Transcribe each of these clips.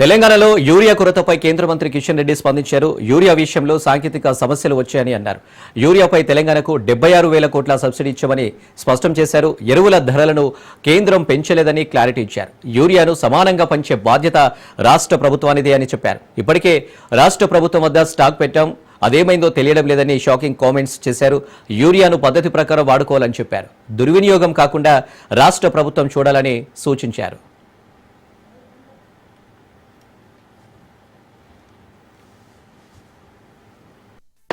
తెలంగాణలో యూరియా కొరతపై కేంద్ర మంత్రి కిషన్ రెడ్డి స్పందించారు. యూరియా విషయంలో సాంకేతిక సమస్యలు వచ్చాయని అన్నారు. యూరియాపై తెలంగాణకు డెబ్బై ఆరు వేల కోట్ల సబ్సిడీ ఇచ్చామని స్పష్టం చేశారు. ఎరువుల ధరలను కేంద్రం పెంచలేదని క్లారిటీ ఇచ్చారు. యూరియాను సమానంగా పంచే బాధ్యత రాష్ట్ర ప్రభుత్వానిదే అని చెప్పారు. ఇప్పటికే రాష్ట్ర ప్రభుత్వం వద్ద స్టాక్ పెట్టాం. అదేమైందో తెలియడం లేదని షాకింగ్ కామెంట్స్ చేశారు. యూరియాను పద్ధతి ప్రకారం వాడుకోవాలని చెప్పారు. దుర్వినియోగం కాకుండా రాష్ట్ర ప్రభుత్వం చూడాలని సూచించారు.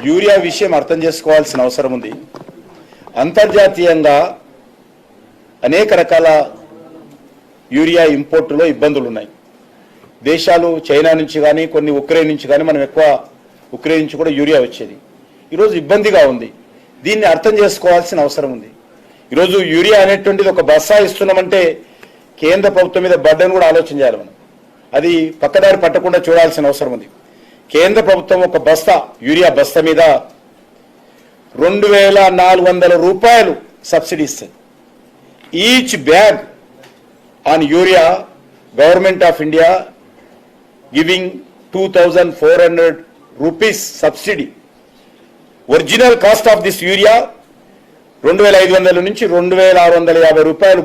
యూరియా విషయం అర్థం చేసుకోవాల్సిన అవసరం ఉంది. అంతర్జాతీయంగా అనేక రకాల యూరియా ఇంపోర్టులో ఇబ్బందులు ఉన్నాయి దేశాలు చైనా నుంచి కానీ కొన్ని ఉక్రెయిన్ నుంచి కానీ మనం ఎక్కువ ఉక్రెయిన్ నుంచి కూడా యూరియా వచ్చేది. ఈరోజు ఇబ్బందిగా ఉంది. దీన్ని అర్థం చేసుకోవాల్సిన అవసరం ఉంది. ఈరోజు యూరియా అనేటువంటిది ఒక బస్సా ఇస్తున్నామంటే కేంద్ర ప్రభుత్వం మీద బడ్డను కూడా ఆలోచన చేయాలి మనం. అది పక్కదారి పట్టకుండా చూడాల్సిన అవసరం ఉంది. కేంద్ర ప్రభుత్వం ఒక బస్తా యూరియా బస్తా మీద రెండు వేల నాలుగు వందల రూపాయలు సబ్సిడీ ఇస్తుంది. Each bag on urea government of India giving two thousand four hundred rupees subsidy. Original cost of this urea రెండు వేల ఐదు వందల నుంచి రెండు వేల ఆరు వందల యాభై రూపాయలు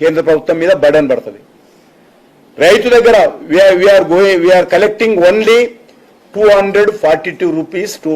కేంద్ర ప్రభుత్వం మీద బడన్ పడుతుంది. రైతు దగ్గర we are going we are collecting only two hundred forty two rupees two